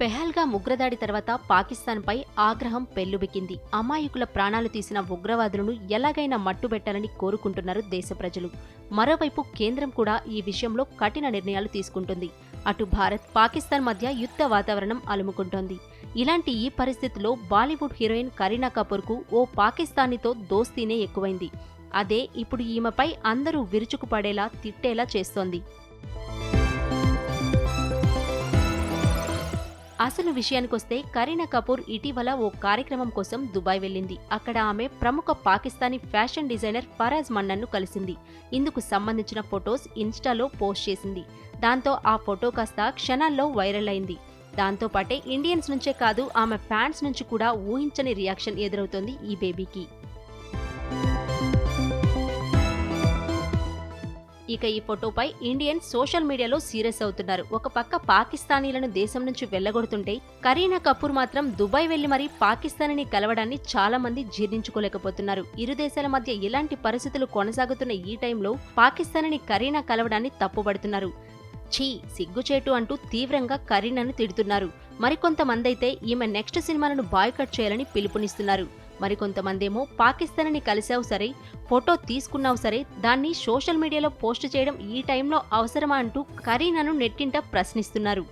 పెహల్గా ఉగ్రదాడి తర్వాత పాకిస్తాన్పై ఆగ్రహం పెల్లుబికింది. అమాయకుల ప్రాణాలు తీసిన ఉగ్రవాదులను ఎలాగైనా మట్టుబెట్టాలని కోరుకుంటున్నారు దేశ ప్రజలు. మరోవైపు కేంద్రం కూడా ఈ విషయంలో కఠిన నిర్ణయాలు తీసుకుంటుంది. అటు భారత్ పాకిస్తాన్ మధ్య యుద్ధ వాతావరణం అలుముకుంటోంది. ఇలాంటి ఈ పరిస్థితిలో బాలీవుడ్ హీరోయిన్ కరీనా కపూర్కు ఓ పాకిస్తానీతో దోస్తీనే ఎక్కువైంది. అదే ఇప్పుడు ఈమెపై అందరూ విరుచుకుపడేలా తిట్టేలా చేస్తోంది. అసలు విషయానికొస్తే కరీనా కపూర్ ఇటీవల ఓ కార్యక్రమం కోసం దుబాయ్ వెళ్ళింది. అక్కడ ఆమె ప్రముఖ పాకిస్తానీ ఫ్యాషన్ డిజైనర్ ఫరాజ్ మన్నన్ను కలిసింది. ఇందుకు సంబంధించిన ఫొటోస్ ఇన్స్టాలో పోస్ట్ చేసింది. దాంతో ఆ ఫోటో కాస్త క్షణాల్లో వైరల్ అయింది. దాంతోపాటే ఇండియన్స్ నుంచే కాదు ఆమె ఫ్యాన్స్ నుంచి కూడా ఊహించని రియాక్షన్ ఎదురవుతోంది ఈ బేబీకి. ఇక ఈ ఫోటోపై ఇండియన్ సోషల్ మీడియాలో సీరియస్ అవుతున్నారు. ఒక పక్క పాకిస్తానీలను దేశం నుంచి వెళ్ళగొడుతుంటే కరీనా కపూర్ మాత్రం దుబాయ్ వెళ్ళి మరీ పాకిస్తానీని కలవడాన్ని చాలా మంది జీర్ణించుకోలేకపోతున్నారు. ఇరు దేశాల మధ్య ఇలాంటి పరిస్థితులు కొనసాగుతున్న ఈ టైంలో పాకిస్తానీని కరీనా కలవడాన్ని తప్పుపడుతున్నారు. ఛీ సిగ్గుచేటు అంటూ తీవ్రంగా కరీనాను తిడుతున్నారు. మరికొంతమందైతే ఈమె నెక్స్ట్ సినిమాలను బాయ్కట్ చేయాలని పిలుపునిస్తున్నారు. మరికొంతమందేమో పాకిస్తాన్ని కలిసావు సరే ఫోటో తీసుకున్నావు సరే దాన్ని సోషల్ మీడియాలో పోస్ట్ చేయడం ఈ టైంలో అవసరమా అంటూ కరీనాను నెట్టింట ప్రశ్నిస్తున్నారు.